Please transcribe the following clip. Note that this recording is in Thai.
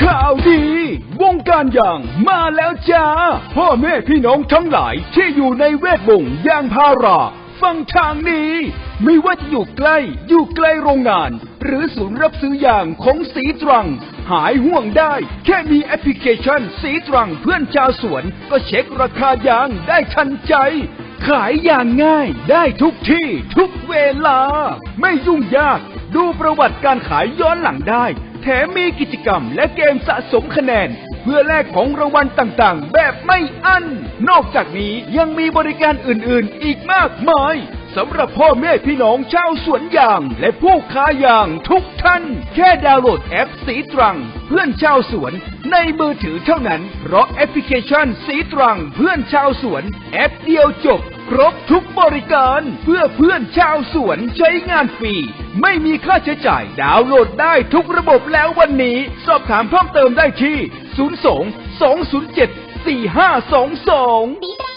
ข่าวดี วงการยางมาแล้วจ้า พ่อแม่พี่น้องทั้งหลายที่อยู่ในเวทวงยางพารา ฟังทางนี้ ไม่ว่าจะอยู่ใกล้อยู่ไกลโรงงาน หรือศูนย์รับซื้อยางของสีตรัง หายห่วงได้ แค่มีแอปพลิเคชันสีตรังเพื่อนชาวสวน ก็เช็คราคายางได้ทันใจ ขายอย่างง่ายได้ทุกที่ทุกเวลา ไม่ยุ่งยาก ดูประวัติการขายย้อนหลังได้ แถมมีกิจกรรมและเกมสะสมคะแนน เพื่อแลกของรางวัลต่างๆ แบบไม่อั้น นอกจากนี้ยังมีบริการอื่นๆ อีกมากมาย สำหรับพ่อแม่พี่น้องชาวสวนยาง และผู้ค้ายางทุกท่าน แค่ดาวน์โหลดแอปสีตรัง เพื่อนชาวสวนในมือถือเท่านั้น เพราะแอปพลิเคชันสีตรัง เพื่อนชาวสวน แอปเดียวจบ ครบทุกบริการเพื่อเพื่อนชาวสวนใช้งานฟรี ไม่มีค่าใช้จ่ายดาวน์โหลดได้ทุกระบบแล้ววันนี้ สอบถามเพิ่มเติมได้ที่ 02 207 4522